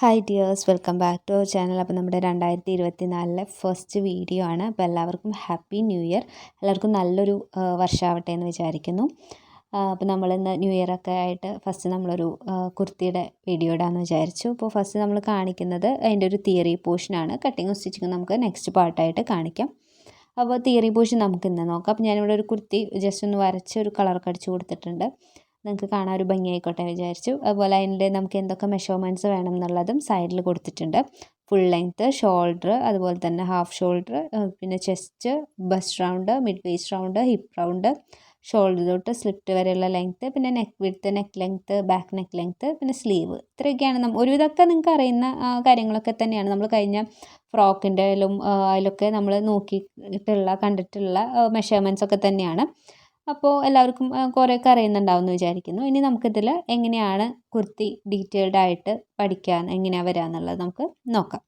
Hi dears welcome back to our channel അപ്പോൾ നമ്മുടെ രണ്ടായിരത്തി ഇരുപത്തി നാലിലെ ഫസ്റ്റ് വീഡിയോ ആണ്. അപ്പോൾ എല്ലാവർക്കും ഹാപ്പി ന്യൂ ഇയർ എല്ലാവർക്കും നല്ലൊരു വർഷമാവട്ടെ എന്ന് വിചാരിക്കുന്നു. അപ്പോൾ നമ്മളിന്ന് ന്യൂ ഇയർ ഒക്കെ ആയിട്ട് ഫസ്റ്റ് നമ്മളൊരു കുർത്തിയുടെ വീഡിയോ ഇടാമെന്ന് വിചാരിച്ചു. അപ്പോൾ ഫസ്റ്റ് നമ്മൾ കാണിക്കുന്നത് അതിന്റെ ഒരു തിയറി പോർഷനാണ് കട്ടിങ്ങും സ്റ്റിച്ചിങ്ങും നമുക്ക് നെക്സ്റ്റ് പാർട്ടായിട്ട് കാണിക്കാം. അപ്പോൾ തിയറി പോർഷൻ നമുക്ക് ഇന്ന് നോക്കാം. അപ്പോൾ ഞാനിവിടെ ഒരു കുർത്തി ജസ്റ്റ് ഒന്ന് വരച്ച് ഒരു കളറൊക്കെ അടിച്ച് കൊടുത്തിട്ടുണ്ട്. നിങ്ങൾക്ക് കാണാൻ ഒരു ഭംഗിയായിക്കോട്ടെ വിചാരിച്ചു. അതുപോലെ അതിന്റെ നമുക്ക് എന്തൊക്കെ മെഷർമെന്റ്സ് വേണം എന്നുള്ളതും സൈഡിൽ കൊടുത്തിട്ടുണ്ട്. ഫുൾ ലെങ്ത്ത് ഷോൾഡർ അതുപോലെ തന്നെ ഹാഫ് ഷോൾഡർ പിന്നെ chest bust round mid waist round hip round shoulder തൊട്ട് സ്ലിറ്റ് വരെയുള്ള ലെങ്ത്ത് പിന്നെ neck width neck length back neck length പിന്നെ സ്ലീവ് ഇത്രയൊക്കെയാണ് നമ്മൾ ഒരുവിധമൊക്കെ നിങ്ങൾക്ക് അറിയുന്ന കാര്യങ്ങളൊക്കെ തന്നെയാണ്. നമ്മൾ കഴിഞ്ഞ ഫ്രോക്കിന്റെ ആയാലും അതിലൊക്കെ നമ്മൾ നോക്കിയിട്ടുള്ള കണ്ടിട്ടുള്ള മെഷർമെന്റ്സ് ഒക്കെ തന്നെയാണ്. അപ്പോൾ എല്ലാവർക്കും കുറേയൊക്കെ അറിയുന്നുണ്ടാവും എന്ന് വിചാരിക്കുന്നു. ഇനി നമുക്കിതിൽ എങ്ങനെയാണ് കുർത്തി ഡീറ്റെയിൽഡ് ആയിട്ട് പഠിക്കാൻ എങ്ങനെയാണ് വരിക എന്നുള്ളത് നമുക്ക് നോക്കാം.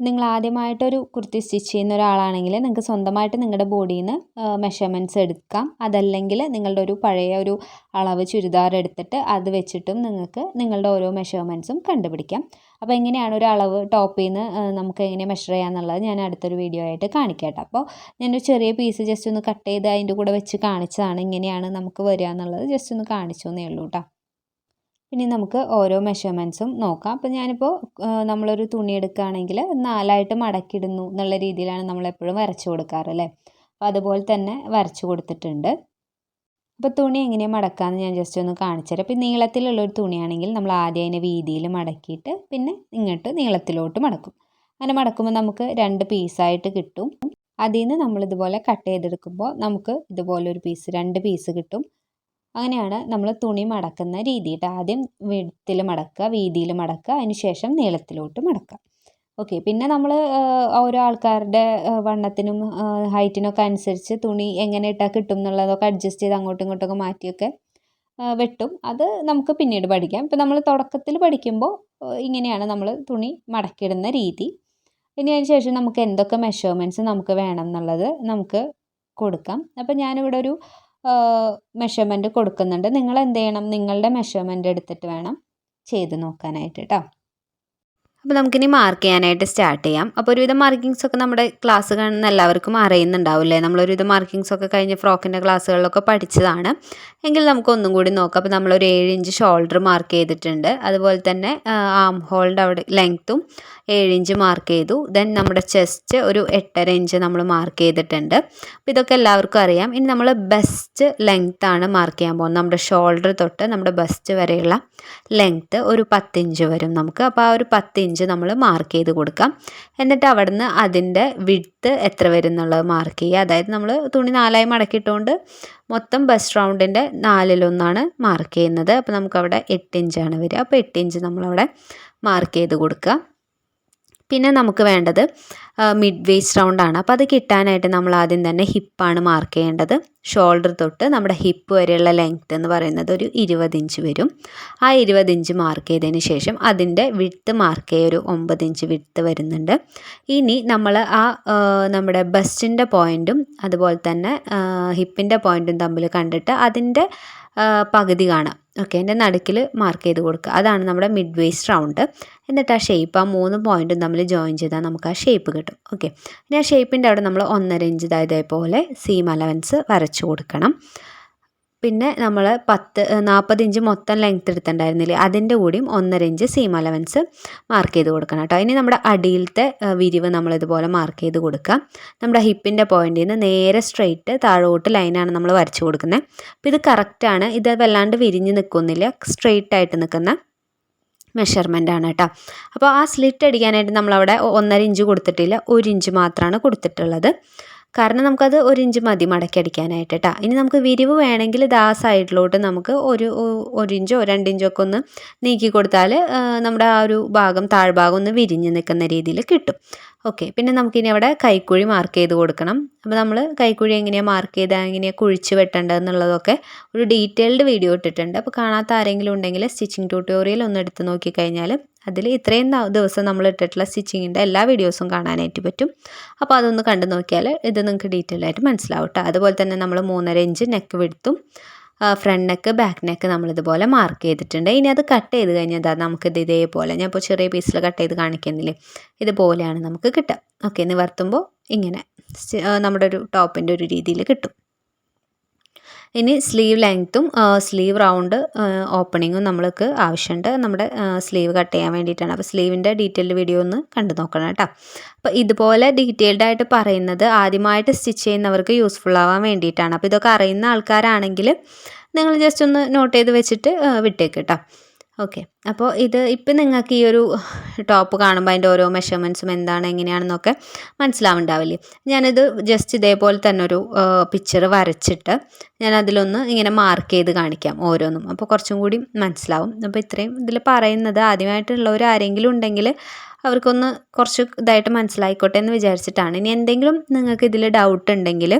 നിങ്ങൾ ആദ്യമായിട്ടൊരു കുർത്തി സ്റ്റിച്ച് ചെയ്യുന്ന ഒരാളാണെങ്കിൽ നിങ്ങൾക്ക് സ്വന്തമായിട്ട് നിങ്ങളുടെ ബോഡിയിൽ നിന്ന് മെഷർമെന്റ്സ് എടുക്കാം. അതല്ലെങ്കിൽ നിങ്ങളുടെ ഒരു പഴയ ഒരു അളവ് ചുരിദാർ എടുത്തിട്ട് അത് വെച്ചിട്ടും നിങ്ങൾക്ക് നിങ്ങളുടെ ഓരോ മെഷർമെന്റ്സും കണ്ടുപിടിക്കാം. അപ്പോൾ എങ്ങനെയാണ് ഒരു അളവ് ടോപ്പിൽ നിന്ന് നമുക്ക് എങ്ങനെ മെഷർ ചെയ്യാന്നുള്ളത് ഞാൻ അടുത്തൊരു വീഡിയോ ആയിട്ട് കാണിക്കാം അപ്പോൾ ഞാനൊരു ചെറിയ പീസ് ജസ്റ്റ് ഒന്ന് കട്ട് ചെയ്ത് അതിന്റെ കൂടെ വെച്ച് കാണിച്ചതാണ് ഇങ്ങനെയാണ് നമുക്ക് വരിക എന്നുള്ളത്. ജസ്റ്റ് ഒന്ന് കാണിച്ചു എന്നേ ഉള്ളൂ കേട്ടോ ഇനി നമുക്ക് ഓരോ മെഷർമെന്റ്സും നോക്കാം. അപ്പോൾ ഞാനിപ്പോൾ നമ്മളൊരു തുണി എടുക്കുകയാണെങ്കിൽ നാലായിട്ട് മടക്കിയിടുന്നു എന്നുള്ള രീതിയിലാണ് നമ്മളെപ്പോഴും വരച്ചു കൊടുക്കാറ് അല്ലേ? അപ്പോൾ അതുപോലെ തന്നെ വരച്ചു കൊടുത്തിട്ടുണ്ട്. അപ്പോൾ തുണി എങ്ങനെയാണ് മടക്കാമെന്ന് ഞാൻ ജസ്റ്റ് ഒന്ന് കാണിച്ചു തരാം അപ്പോൾ നീളത്തിലുള്ളൊരു തുണിയാണെങ്കിൽ നമ്മൾ ആദ്യം അതിനെ വീതിയിൽ മടക്കിയിട്ട് പിന്നെ ഇങ്ങോട്ട് നീളത്തിലോട്ട് മടക്കും. അങ്ങനെ മടക്കുമ്പോൾ നമുക്ക് രണ്ട് പീസായിട്ട് കിട്ടും. അതിൽ നിന്ന് നമ്മൾ ഇതുപോലെ കട്ട് ചെയ്തെടുക്കുമ്പോൾ നമുക്ക് ഇതുപോലെ ഒരു പീസ് രണ്ട് പീസ് കിട്ടും. അങ്ങനെയാണ് നമ്മൾ തുണി മടക്കുന്ന രീതി. ആദ്യം വിടത്തിൽ മടക്കുക വീതിയിൽ മടക്കുക അതിന് ശേഷം നീളത്തിലോട്ട് മടക്കുക. ഓക്കെ പിന്നെ നമ്മൾ ഓരോ ആൾക്കാരുടെ വണ്ണത്തിനും ഹൈറ്റിനൊക്കെ അനുസരിച്ച് തുണി എങ്ങനെ ഇട്ടാൽ കിട്ടും എന്നുള്ളതൊക്കെ അഡ്ജസ്റ്റ് ചെയ്ത് അങ്ങോട്ടും ഇങ്ങോട്ടൊക്കെ മാറ്റിയൊക്കെ വെട്ടും. അത് നമുക്ക് പിന്നീട് പഠിക്കാം. ഇപ്പം നമ്മൾ തുടക്കത്തിൽ പഠിക്കുമ്പോൾ ഇങ്ങനെയാണ് നമ്മൾ തുണി മടക്കിയിടുന്ന രീതി. ഇനി അതിന് ശേഷം നമുക്ക് എന്തൊക്കെ മെഷർമെന്റ്സ് നമുക്ക് വേണം എന്നുള്ളത് നമുക്ക് കൊടുക്കാം. അപ്പം ഞാനിവിടെ ഒരു മെഷർമെന്റ് കൊടുക്കുന്നുണ്ട്. നിങ്ങൾ എന്ത് ചെയ്യണം? നിങ്ങളുടെ മെഷർമെന്റ് എടുത്തിട്ട് വേണം ചെയ്ത് നോക്കാനായിട്ട് കേട്ടോ അപ്പോൾ നമുക്കിനി മാർക്ക് ചെയ്യാനായിട്ട് സ്റ്റാർട്ട് ചെയ്യാം. അപ്പോൾ ഒരുവിധം മാർക്കിങ്സ് ഒക്കെ നമ്മുടെ ക്ലാസ് കാണുന്ന എല്ലാവർക്കും അറിയുന്നുണ്ടാവില്ലേ നമ്മളൊരുവിധം മാർക്കിങ്സ് ഒക്കെ കഴിഞ്ഞ് ഫ്രോക്കിന്റെ ക്ലാസ്സുകളിലൊക്കെ പഠിച്ചതാണ്. എങ്കിൽ നമുക്ക് ഒന്നും കൂടി നോക്കാം. അപ്പോൾ നമ്മളൊരു ഏഴ് ഇഞ്ച് ഷോൾഡർ മാർക്ക് ചെയ്തിട്ടുണ്ട്. അതുപോലെ തന്നെ ആം ഹോളിന്റെ അവിടെ ലെങ്ത്തും ഏഴ് ഇഞ്ച് മാർക്ക് ചെയ്തു. ദെൻ നമ്മുടെ ചെസ്റ്റ് ഒരു എട്ടര ഇഞ്ച് നമ്മൾ മാർക്ക് ചെയ്തിട്ടുണ്ട്. അപ്പോൾ ഇതൊക്കെ എല്ലാവർക്കും അറിയാം. ഇനി നമ്മൾ ബെസ്റ്റ് ലെങ്ത് ആണ് മാർക്ക് ചെയ്യാൻ പോകുന്നത്. നമ്മുടെ ഷോൾഡർ തൊട്ട് നമ്മുടെ ബെസ്റ്റ് വരെയുള്ള ലെങ്ത്ത് ഒരു പത്തിഞ്ച് വരും നമുക്ക്. അപ്പോൾ ആ ഒരു പത്ത് ഇഞ്ച് നമ്മൾ മാർക്ക് ചെയ്ത് കൊടുക്കാം. എന്നിട്ട് അവിടുന്ന് അതിന്റെ വിഡ്ത്ത് എത്ര വരും എന്നുള്ളത് മാർക്ക് ചെയ്യുക. അതായത് നമ്മൾ തുണി നാലായി മടക്കിയിട്ടുകൊണ്ട് മൊത്തം ബസ് റൗണ്ടിന്റെ നാലിലൊന്നാണ് മാർക്ക് ചെയ്യുന്നത്. അപ്പോൾ നമുക്കവിടെ എട്ട് ഇഞ്ചാണ് വരിക. അപ്പോൾ എട്ട് ഇഞ്ച് നമ്മളവിടെ മാർക്ക് ചെയ്ത് കൊടുക്കുക. പിന്നെ നമുക്ക് വേണ്ടത് മിഡ് വേസ്റ്റ് റൗണ്ട് ആണ്. അപ്പോൾ അത് കിട്ടാനായിട്ട് നമ്മൾ ആദ്യം തന്നെ ഹിപ്പാണ് മാർക്ക് ചെയ്യേണ്ടത്. ഷോൾഡർ തൊട്ട് നമ്മുടെ ഹിപ്പ് വരെയുള്ള ലെങ്ത് എന്ന് പറയുന്നത് ഒരു ഇരുപത് ഇഞ്ച് വരും. ആ ഇരുപത് ഇഞ്ച് മാർക്ക് ചെയ്തതിന് ശേഷം അതിന്റെ വിട്ത്ത് മാർക്ക് ചെയ്യുക ഒരു ഒമ്പത് ഇഞ്ച് വിട്ത്ത് വരുന്നുണ്ട്. ഇനി നമ്മൾ ആ നമ്മുടെ ബസ്റ്റിന്റെ പോയിന്റും അതുപോലെ തന്നെ ഹിപ്പിന്റെ പോയിന്റും തമ്മിൽ കണ്ടിട്ട് അതിന്റെ പകുതി കാണാം. ഓക്കെ അതിന്റെ നടുക്കിൽ മാർക്ക് ചെയ്ത് കൊടുക്കുക. അതാണ് നമ്മുടെ മിഡ് വേസ്റ്റ് റൗണ്ട് എന്നിട്ട് ആ ഷേപ്പ് ആ മൂന്ന് പോയിന്റും തമ്മിൽ ജോയിൻ ചെയ്താൽ നമുക്ക് ആ ഷേപ്പ് കിട്ടും. ഓക്കെ ഇനി ആ ഷേപ്പിന്റെ അവിടെ നമ്മൾ ഒന്നര ഇഞ്ച് ഇതായതേപോലെ സീം അലവൻസ് വരച്ചു കൊടുക്കണം. പിന്നെ നമ്മൾ പത്ത് നാൽപ്പത് ഇഞ്ച് മൊത്തം ലെങ്ത് എടുത്തിട്ടുണ്ടായിരുന്നില്ലേ? അതിന്റെ കൂടിയും ഒന്നര ഇഞ്ച് സീം അലവൻസ് മാർക്ക് ചെയ്ത് കൊടുക്കണം കേട്ടോ. ഇനി നമ്മുടെ അടിയിലത്തെ വിരിവ് നമ്മളിതുപോലെ മാർക്ക് ചെയ്ത് കൊടുക്കുക. നമ്മുടെ ഹിപ്പിന്റെ പോയിന്റിൽ നിന്ന് നേരെ സ്ട്രെയിറ്റ് താഴോട്ട് ലൈനാണ് നമ്മൾ വരച്ചു കൊടുക്കുന്നത്. അപ്പോൾ ഇത് കറക്റ്റാണ് ഇത് വല്ലാണ്ട് വിരിഞ്ഞ് നിൽക്കുന്നില്ല. സ്ട്രെയിറ്റ് ആയിട്ട് നിൽക്കുന്ന മെഷർമെന്റ് ആണ് കേട്ടോ. അപ്പോൾ ആ സ്ലിറ്റ് അടിക്കാനായിട്ട് നമ്മളവിടെ ഒന്നര ഇഞ്ച് കൊടുത്തിട്ടില്ല. ഒരു ഇഞ്ച് മാത്രമാണ് കൊടുത്തിട്ടുള്ളത്. കാരണം നമുക്കത് ഒരു ഇഞ്ച് മതി മടക്കി അടിക്കാനായിട്ട് കേട്ടോ ഇനി നമുക്ക് വിരിവ് വേണമെങ്കിൽ ആ സൈഡിലോട്ട് നമുക്ക് ഒരു ഒരു ഇഞ്ചോ രണ്ടിഞ്ചോ ഒക്കെ ഒന്ന് നീക്കി കൊടുത്താൽ നമ്മുടെ ആ ഒരു ഭാഗം താഴ്ഭാഗം ഒന്ന് വിരിഞ്ഞ് നിൽക്കുന്ന രീതിയിൽ കിട്ടും. ഓക്കെ പിന്നെ നമുക്കിനി അവിടെ കൈക്കുഴി മാർക്ക് ചെയ്ത് കൊടുക്കണം. അപ്പോൾ നമ്മൾ കൈക്കുഴി എങ്ങനെയാണ് മാർക്ക് ചെയ്താൽ എങ്ങനെയാണ് കുഴിച്ച് വെട്ടേണ്ടതെന്നുള്ളതൊക്കെ ഒരു ഡീറ്റെയിൽഡ് വീഡിയോ ഇട്ടിട്ടുണ്ട്. അപ്പോൾ കാണാത്ത ആരെങ്കിലും ഉണ്ടെങ്കിൽ സ്റ്റിച്ചിങ് ട്യൂട്ടോറിയൽ ഒന്ന് എടുത്ത് നോക്കിക്കഴിഞ്ഞാൽ അതിൽ ഇത്രയും ദിവസം നമ്മൾ ഇട്ടിട്ടുള്ള സ്റ്റിച്ചിങ്ങിന്റെ എല്ലാ വീഡിയോസും കാണാനായിട്ട് പറ്റും. അപ്പോൾ അതൊന്ന് കണ്ടു നോക്കിയാൽ ഇത് നിങ്ങൾക്ക് ഡീറ്റെയിൽ ആയിട്ട് മനസ്സിലാവും കേട്ടോ. അതുപോലെ തന്നെ നമ്മൾ മൂന്നര ഇഞ്ച് നെക്ക് വിടുത്തും ഫ്രണ്ട് നെക്ക് ബാക്ക് നെക്ക് നമ്മളിതുപോലെ മാർക്ക് ചെയ്തിട്ടുണ്ട്. ഇനി അത് കട്ട് ചെയ്ത് കഴിഞ്ഞാൽ നമുക്ക് നമുക്കിത് ഇതേപോലെ ഞാൻ ഇപ്പോൾ ചെറിയ പീസിൽ കട്ട് ചെയ്ത് കാണിക്കുന്നില്ലേ? ഇതുപോലെയാണ് നമുക്ക് കിട്ടുക. ഓക്കെ നിവർത്തുമ്പോൾ ഇങ്ങനെ നമ്മുടെ ഒരു ടോപ്പിന്റെ ഒരു രീതിയിൽ കിട്ടും. ഇനി സ്ലീവ് ലെങ്ത്തും സ്ലീവ് റൗണ്ട് ഓപ്പണിങ്ങും നമ്മൾക്ക് ആവശ്യമുണ്ട്. നമ്മുടെ സ്ലീവ് കട്ട് ചെയ്യാൻ വേണ്ടിയിട്ടാണ്. അപ്പോൾ സ്ലീവിന്റെ ഡീറ്റെയിൽഡ് വീഡിയോ ഒന്ന് കണ്ടു നോക്കണം കേട്ടോ. അപ്പോൾ ഇതുപോലെ ഡീറ്റെയിൽഡ് ആയിട്ട് പറയുന്നത് ആദ്യമായിട്ട് സ്റ്റിച്ച് ചെയ്യുന്നവർക്ക് യൂസ്ഫുൾ ആവാൻ വേണ്ടിയിട്ടാണ്. അപ്പോൾ ഇതൊക്കെ അറിയുന്ന ആൾക്കാരാണെങ്കിൽ നിങ്ങൾ ജസ്റ്റ് ഒന്ന് നോട്ട് ചെയ്ത് വെച്ചിട്ട് വിട്ടേക്ക് കേട്ടോ. ഓക്കെ. അപ്പോൾ ഇത് ഇപ്പം നിങ്ങൾക്ക് ഈ ഒരു ടോപ്പ് കാണുമ്പോൾ അതിന്റെ ഓരോ മെഷർമെന്റ്സും എന്താണ് എങ്ങനെയാണെന്നൊക്കെ മനസ്സിലാവുണ്ടാവില്ലേ? ഞാനിത് ജസ്റ്റ് ഇതേപോലെ തന്നെ ഒരു പിക്ചർ വരച്ചിട്ട് ഞാൻ അതിലൊന്ന് ഇങ്ങനെ മാർക്ക് ചെയ്ത് കാണിക്കാം ഓരോന്നും. അപ്പോൾ കുറച്ചും കൂടി മനസ്സിലാവും. അപ്പോൾ ഇത്രയും ഇതിൽ പറയുന്നത്. ആദ്യമായിട്ടുള്ളവർ ആരെങ്കിലും ഉണ്ടെങ്കിൽ അവർക്കൊന്ന് കുറച്ച് ഇതായിട്ട് മനസ്സിലായിക്കോട്ടെ എന്ന് വിചാരിച്ചിട്ടാണ്. ഇനി എന്തെങ്കിലും നിങ്ങൾക്ക് ഇതിൽ ഡൗട്ട് ഉണ്ടെങ്കിൽ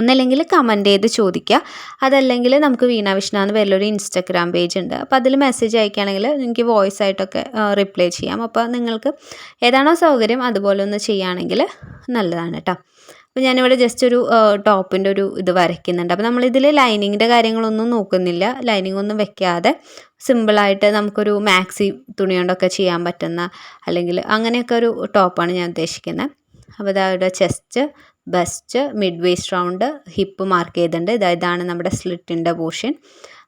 ഒന്നല്ലെങ്കിൽ കമന്റ് ചെയ്ത് ചോദിക്കുക. അതല്ലെങ്കിൽ നമുക്ക് വീണ വിഷ്ണ എന്ന് പേരിലൊരു ഇൻസ്റ്റഗ്രാം പേജ് ഉണ്ട്. അപ്പോൾ അതിൽ മെസ്സേജ് അയക്കുകയാണെങ്കിൽ എനിക്ക് വോയിസ് ആയിട്ടൊക്കെ റിപ്ലൈ ചെയ്യാം. അപ്പോൾ നിങ്ങൾക്ക് ഏതാണോ സൗകര്യം അതുപോലെ ഒന്ന് ചെയ്യുകയാണെങ്കിൽ നല്ലതാണ് കേട്ടോ അപ്പോൾ ഞാനിവിടെ ജസ്റ്റ് ഒരു ടോപ്പിന്റെ ഒരു ഇത് വരയ്ക്കുന്നുണ്ട്. അപ്പോൾ നമ്മളിതിൽ ലൈനിങ്ങിന്റെ കാര്യങ്ങളൊന്നും നോക്കുന്നില്ല. ലൈനിങ് ഒന്നും വെക്കാതെ സിമ്പിളായിട്ട് നമുക്കൊരു മാക്സി തുണി കൊണ്ടൊക്കെ ചെയ്യാൻ പറ്റുന്ന അല്ലെങ്കിൽ അങ്ങനെയൊക്കെ ഒരു ടോപ്പാണ് ഞാൻ ഉദ്ദേശിക്കുന്നത് അപ്പോൾ ഇതാ ഇവിടെ chest bust mid waist round hip mark ചെയ്തിട്ടുണ്ട്. ഇതാ ഇതാണ് നമ്മുടെ സ്ലിറ്റിന്റെ പോർഷൻ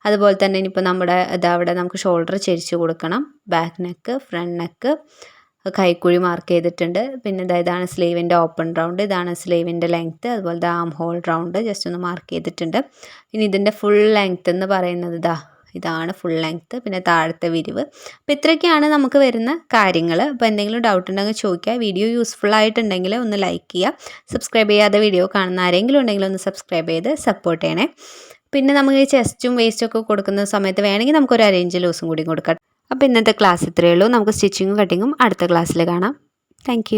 അതുപോലെ തന്നെ ഇനിയിപ്പോൾ നമ്മുടെ ഇതാ അവിടെ നമുക്ക് ഷോൾഡർ ചെരിച്ച് കൊടുക്കണം. ബാക്ക് നെക്ക് ഫ്രണ്ട് നെക്ക് കൈക്കുഴി മാർക്ക് ചെയ്തിട്ടുണ്ട്. പിന്നെ ഇതാ ഇതാണ് സ്ലീവിന്റെ ഓപ്പൺ റൗണ്ട് ഇതാണ് സ്ലീവിന്റെ ലെങ്ത്ത് അതുപോലെ ആം ഹോൾ റൗണ്ട് ജസ്റ്റ് ഒന്ന് മാർക്ക് ചെയ്തിട്ടുണ്ട്. ഇനി ഇതിന്റെ ഫുൾ ലെങ്ത്ത് എന്ന് പറയുന്നത് ഇതാ ഇതാണ് ഫുൾ ലെങ്ത്ത് പിന്നെ താഴത്തെ വിരിവ്. അപ്പോൾ ഇത്രയൊക്കെയാണ് നമുക്ക് വരുന്ന കാര്യങ്ങൾ അപ്പോൾ എന്തെങ്കിലും ഡൗട്ട് ഉണ്ടെങ്കിൽ ചോദിക്കുക. വീഡിയോ യൂസ്ഫുൾ ആയിട്ടുണ്ടെങ്കിൽ ഒന്ന് ലൈക്ക് ചെയ്യുക. സബ്സ്ക്രൈബ് ചെയ്യാതെ വീഡിയോ കാണുന്ന ആരെങ്കിലും ഉണ്ടെങ്കിൽ ഒന്ന് സബ്സ്ക്രൈബ് ചെയ്ത് സപ്പോർട്ട് ചെയ്യണേ. പിന്നെ നമുക്ക് ഈ ചെസ്റ്റും വേസ്റ്റും ഒക്കെ കൊടുക്കുന്ന സമയത്ത് വേണമെങ്കിൽ നമുക്കൊരു അരേഞ്ച് ലൂസും കൂടി കൊടുക്കാം. അപ്പോൾ ഇന്നത്തെ ക്ലാസ് ഇത്രയേ ഉള്ളൂ. നമുക്ക് സ്റ്റിച്ചിങ്ങും കട്ടിങ്ങും അടുത്ത ക്ലാസ്സിൽ കാണാം. താങ്ക്